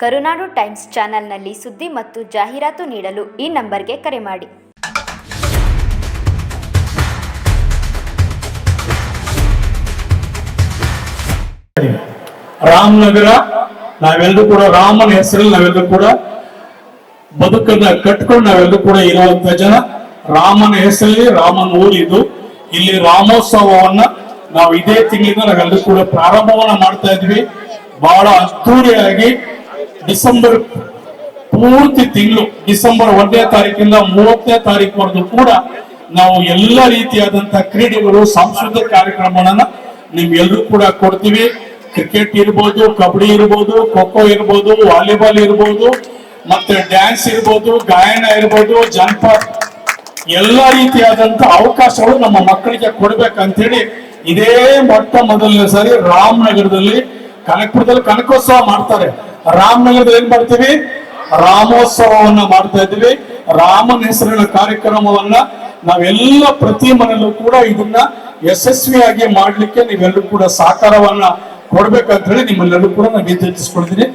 ಕರುನಾಡು times ಚಾನೆಲ್ನಲ್ಲಿ ಸುದ್ದಿ ಮತ್ತು ಜಾಹೀರಾತು ನೀಡಲು ಈ ನಂಬರ್ಗೆ ಕರೆ ಮಾಡಿ. ರಾಮನಗರ, ನಾವೆಲ್ಲರೂ ಕೂಡ ರಾಮನ ಹೆಸರಲ್ಲಿ ನಾವೆಲ್ಲರೂ ಕೂಡ ಬದುಕನ್ನ ಕಟ್ಕೊಂಡು ನಾವೆಲ್ಲರೂ ಕೂಡ ಇರುವಂತ ಜನ. ರಾಮನ ಹೆಸರಲ್ಲಿ ರಾಮನ ಊರಿದ್ದು ಇಲ್ಲಿ ರಾಮೋತ್ಸವವನ್ನ ನಾವು ಇದೇ ತಿಂಗಳಿಂದ ನಾವೆಲ್ಲರೂ ಕೂಡ ಪ್ರಾರಂಭವನ್ನ ಮಾಡ್ತಾ ಇದ್ವಿ. ಬಹಳ ಅದ್ದೂರಿಯಾಗಿ ಡಿಸೆಂಬರ್ ಪೂರ್ತಿ ತಿಂಗಳು, ಡಿಸೆಂಬರ್ ಒಂದನೇ ತಾರೀಕಿಂದ ಮೂವತ್ತನೇ ತಾರೀಕು ಕೂಡ ನಾವು ಎಲ್ಲ ರೀತಿಯಾದಂತಹ ಕ್ರೀಡೆಗಳು, ಸಾಂಸ್ಕೃತಿಕ ಕಾರ್ಯಕ್ರಮಗಳನ್ನ ನಿಮ್ಗೆಲ್ಲರೂ ಕೂಡ ಕೊಡ್ತೀವಿ. ಕ್ರಿಕೆಟ್ ಇರ್ಬೋದು, ಕಬಡ್ಡಿ ಇರ್ಬೋದು, ಖೋಖೋ ಇರ್ಬೋದು, ವಾಲಿಬಾಲ್ ಇರ್ಬೋದು, ಮತ್ತೆ ಡ್ಯಾನ್ಸ್ ಇರ್ಬೋದು, ಗಾಯನ ಇರ್ಬೋದು, ಜನಪದ ಎಲ್ಲ ರೀತಿಯಾದಂತ ಅವಕಾಶಗಳು ನಮ್ಮ ಮಕ್ಕಳಿಗೆ ಕೊಡ್ಬೇಕಂತೇಳಿ ಇದೇ ಮೊಟ್ಟ ಮೊದಲನೇ ಸಾರಿ ರಾಮನಗರದಲ್ಲಿ ಕನಕಪುರದಲ್ಲಿ ಕನಕೋತ್ಸವ ಮಾಡ್ತಾರೆ. ರಾಮನಗರದಲ್ಲಿ ಏನ್ ಮಾಡ್ತೀವಿ? ರಾಮೋತ್ಸವವನ್ನ ಮಾಡ್ತಾ ಇದ್ದೀವಿ. ರಾಮನ ಹೆಸರಿನ ಕಾರ್ಯಕ್ರಮವನ್ನ ನಾವೆಲ್ಲ ಪ್ರತಿ ಮನೆಯಲ್ಲೂ ಕೂಡ ಇದನ್ನ ಯಶಸ್ವಿಯಾಗಿ ಮಾಡ್ಲಿಕ್ಕೆ ನೀವೆಲ್ಲರೂ ಕೂಡ ಸಹಕಾರವನ್ನ ಕೊಡ್ಬೇಕಂತ ಹೇಳಿ ನಿಮ್ಮೆಲ್ಲರೂ ಕೂಡ ನಾನು ವಿನಂತಿಸ್ಕೊಳ್ತೀನಿ.